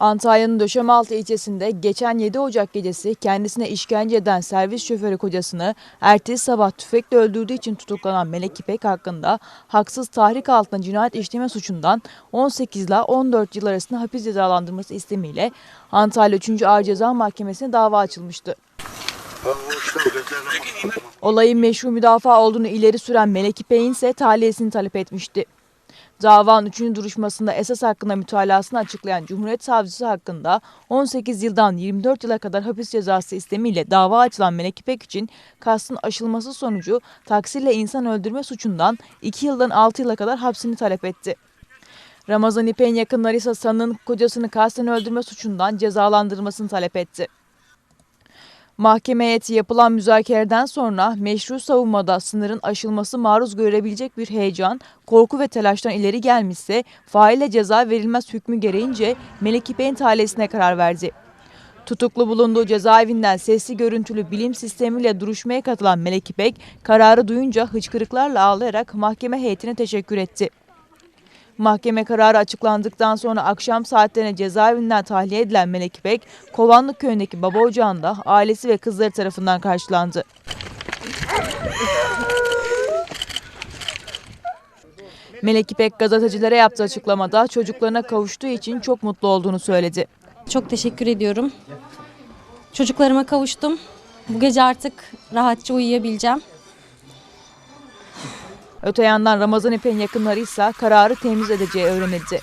Antalya'nın Döşemealtı ilçesinde geçen 7 Ocak gecesi kendisine işkence eden servis şoförü kocasını ertesi sabah tüfekle öldürdüğü için tutuklanan Melek İpek hakkında haksız tahrik altında cinayet işleme suçundan 18 ile 14 yıl arasında hapis cezalandırması istemiyle Antalya 3. Ağır Ceza Mahkemesi'ne dava açılmıştı. Olayın meşru müdafaa olduğunu ileri süren Melek İpek'in ise tahliyesini talep etmişti. Davanın 3. duruşmasında esas hakkında mütalasını açıklayan Cumhuriyet Savcısı hakkında 18 yıldan 24 yıla kadar hapis cezası istemiyle dava açılan Melek İpek için kastın aşılması sonucu taksirle insan öldürme suçundan 2 yıldan 6 yıla kadar hapsini talep etti. Ramazan İpek'in yakınları ise sanığın kocasını kasten öldürme suçundan cezalandırılmasını talep etti. Mahkeme heyeti yapılan müzakereden sonra meşru savunmada sınırın aşılması maruz görebilecek bir heyecan, korku ve telaştan ileri gelmişse faile ceza verilmez hükmü gereğince Melek İpek'in tahliyesine karar verdi. Tutuklu bulunduğu cezaevinden sesli görüntülü bilim sistemiyle duruşmaya katılan Melek İpek, kararı duyunca hıçkırıklarla ağlayarak mahkeme heyetine teşekkür etti. Mahkeme kararı açıklandıktan sonra akşam saatlerine cezaevinden tahliye edilen Melek İpek, Kovanlık köyündeki baba ocağında ailesi ve kızları tarafından karşılandı. Melek İpek gazetecilere yaptığı açıklamada çocuklarına kavuştuğu için çok mutlu olduğunu söyledi. Çok teşekkür ediyorum. Çocuklarıma kavuştum. Bu gece artık rahatça uyuyabileceğim. Öte yandan Ramazan İpek'in yakınları ise kararı temiz edeceği öğrenildi.